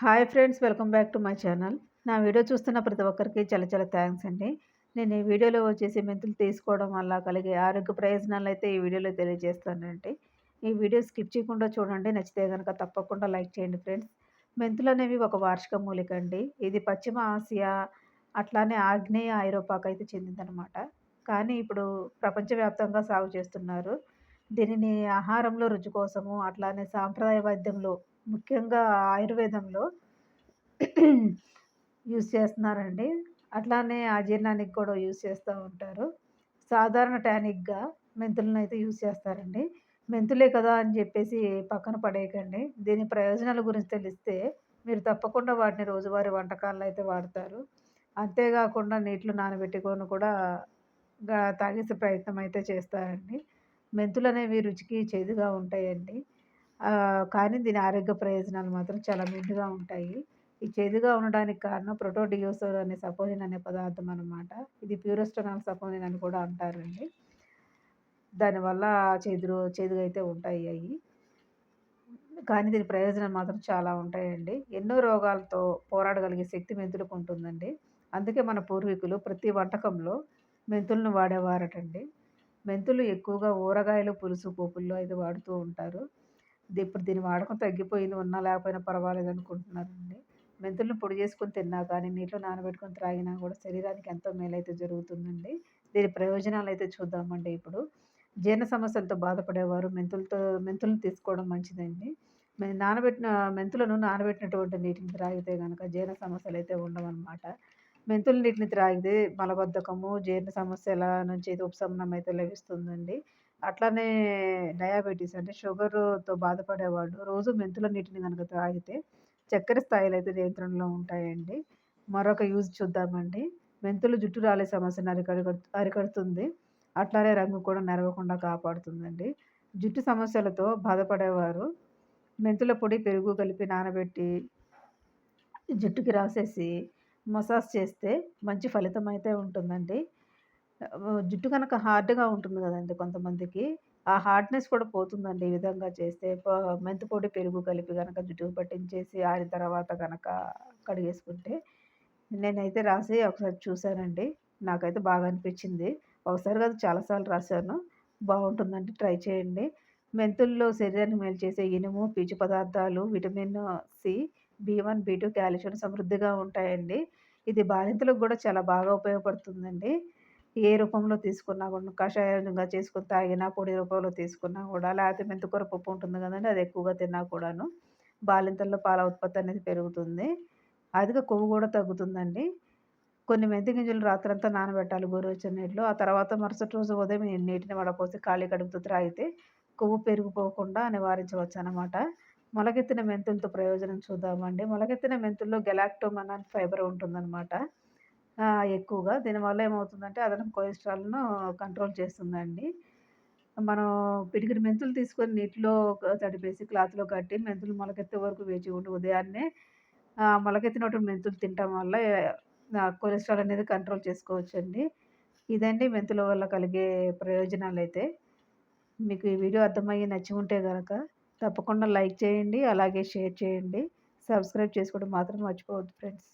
Hi friends welcome back to my channel. నా video చూస్తున్న ప్రతి ఒక్కరికి చాలా చాలా థ్యాంక్స్ అండి. నేను ఈ వీడియోలో వచ్చేసి మెంతులు తీసుకోవడం వల్ల కలిగే ఆరోగ్య ప్రయోజనాలు అయితే ఈ వీడియోలో తెలియజేస్తానండి. ఈ వీడియో స్కిప్ చేయకుండా చూడండి నచ్చితే కనుక తప్పకుండా లైక్ చేయండి ఫ్రెండ్స్. మెంతులు అనేవి ఒక వార్షిక మూలిక అండి. ఇది పశ్చిమ ఆసియా అట్లానే ఆగ్నేయ ఐరోపాకు అయితే చెందిందనమాట. కానీ ఇప్పుడు ప్రపంచవ్యాప్తంగా సాగు చేస్తున్నారు. దీనిని ఆహారంలో రుచి కోసము అట్లానే సాంప్రదాయ వైద్యంలో ముఖ్యంగా ఆయుర్వేదంలో యూస్ చేస్తున్నారండి. అట్లానే అజీర్ణానికి కూడా యూస్ చేస్తూ ఉంటారు. సాధారణ టానిక్గా మెంతులను అయితే యూస్ చేస్తారండి. మెంతులే కదా అని చెప్పేసి పక్కన పడేయకండి. దీని ప్రయోజనాల గురించి తెలిస్తే మీరు తప్పకుండా వాటిని రోజువారీ వంటకాల్లో అయితే వాడతారు. అంతేకాకుండా నీటిలో నానబెట్టుకొని కూడా తాగేసే ప్రయత్నం అయితే చేస్తారండి. మెంతులు అనేవి రుచికి చేదుగా ఉంటాయండి. కానీ దీని ఆరోగ్య ప్రయోజనాలు మాత్రం చాలా మెండుగా ఉంటాయి. ఈ చేదుగా ఉండడానికి కారణం ప్రొటోడియోసోర్ అనే సపోజిన్ అనే పదార్థం అనమాట ఇది ప్యూరోస్టనాల్ సపోజిన్ అని కూడా అంటారండి. దానివల్ల చేదురు చేదుగా అయితే ఉంటాయి అవి కానీ దీని ప్రయోజనాలు మాత్రం చాలా ఉంటాయండి. ఎన్నో రోగాలతో పోరాడగలిగే శక్తి మెంతులకు ఉంటుందండి. అందుకే మన పూర్వీకులు ప్రతి వంటకంలో మెంతులను వాడేవారటండి. మెంతులు ఎక్కువగా ఊరగాయలు పులుసు పోపుల్లో అయితే వాడుతూ ఉంటారు. ఇప్పుడు దీని వాడకం తగ్గిపోయింది ఉన్నా లేకపోయినా పర్వాలేదు అనుకుంటున్నారండి. మెంతులను పొడి చేసుకొని తిన్నా కానీ నీటిలో నానబెట్టుకొని త్రాగినా కూడా శరీరానికి ఎంతో మేలైతే జరుగుతుందండి. దీని ప్రయోజనాలు అయితే చూద్దామండి ఇప్పుడు. జీర్ణ సమస్యలతో బాధపడేవారు మెంతులతో మెంతులను తీసుకోవడం మంచిదండి. నానబెట్టిన మెంతులను నానబెట్టినటువంటి నీటిని త్రాగితే కనుక జీర్ణ సమస్యలు అయితే ఉండవన్నమాట. మెంతుల నీటిని త్రాగితే మలబద్ధకము జీర్ణ సమస్యల నుంచి అయితే ఉపశమనం అయితే లభిస్తుందండి. అట్లానే డయాబెటీస్ అంటే షుగర్తో బాధపడేవాళ్ళు రోజు మెంతుల నీటిని కనుక తాగితే చక్కెర స్థాయిలు అయితే నియంత్రణలో ఉంటాయండి. మరొక యూజ్ చూద్దామండి. మెంతులు జుట్టు రాలే సమస్యను అరికడు అరికడుతుంది. అట్లానే రంగు కూడా నెరవకుండా కాపాడుతుందండి. జుట్టు సమస్యలతో బాధపడేవారు మెంతుల పొడి పెరుగు కలిపి నానబెట్టి జుట్టుకి రాసేసి మసాజ్ చేస్తే మంచి ఫలితం అయితే ఉంటుందండి. జుట్టు కనుక హార్డ్గా ఉంటుంది కదండి కొంతమందికి ఆ హార్డ్నెస్ కూడా పోతుందండి ఈ విధంగా చేస్తే. మెంతి పొడి పెరుగు కలిపి కనుక జుట్టుకు పట్టించేసి ఆరిన తర్వాత కనుక కడిగేసుకుంటే నేనైతే రాసి ఒకసారి చూశానండి. నాకైతే బాగా అనిపించింది. ఒకసారి కాదు చాలాసార్లు రాశాను. బాగుంటుందండి ట్రై చేయండి. మెంతుల్లో శరీరాన్ని మేలు చేసే ఇనుము పీచు పదార్థాలు vitamin C B one B two calcium సమృద్ధిగా ఉంటాయండి. ఇది బాలింతలకు కూడా చాలా బాగా ఉపయోగపడుతుందండి. ఏ రూపంలో తీసుకున్నా కూడా కషాయంగా చేసుకుని తాగినా పొడి రూపంలో తీసుకున్నా కూడా లేకపోతే మెంతికూర పప్పు ఉంటుంది కదండి అది ఎక్కువగా తిన్నా కూడాను బాలింతల్లో పాల ఉత్పత్తి అనేది పెరుగుతుంది. అధిక కొవ్వు కూడా తగ్గుతుందండి. కొన్ని మెంతి గింజలు రాత్రంతా నానబెట్టాలి గోరువెచ్చని నీటిలో. ఆ తర్వాత మరుసటి రోజు ఉదయం నీటిని వడపోసి ఖాళీ కడుపుతో త్రాగితే కొవ్వు పెరిగిపోకుండా నివారించవచ్చు అనమాట మొలకెత్తిన మెంతులతో ప్రయోజనం చూద్దామండి. మొలకెత్తిన మెంతుల్లో గెలాక్టోమన్ అని ఫైబర్ ఉంటుందన్నమాట. ఎక్కువగా. దీనివల్ల ఏమవుతుందంటే అదనపు కొలెస్ట్రాల్ను కంట్రోల్ చేస్తుందండి. మనం పిడికిడి మెంతులు తీసుకొని నీటిలో తడిపేసి క్లాత్లో కట్టి మెంతులు మొలకెత్తే వరకు వేచి ఉండి ఉదయాన్నే మొలకెత్తినటువంటి మెంతులు తినటం వల్ల కొలెస్ట్రాల్ అనేది కంట్రోల్ చేసుకోవచ్చండి. ఇదండి మెంతుల వల్ల కలిగే ప్రయోజనాలు అయితే మీకు ఈ వీడియో అర్థమయ్యి నచ్చి ఉంటే కనుక తప్పకుండా లైక్ చేయండి అలాగే షేర్ చేయండి. సబ్స్క్రైబ్ చేసుకోవడం మాత్రం మర్చిపోవద్దు ఫ్రెండ్స్.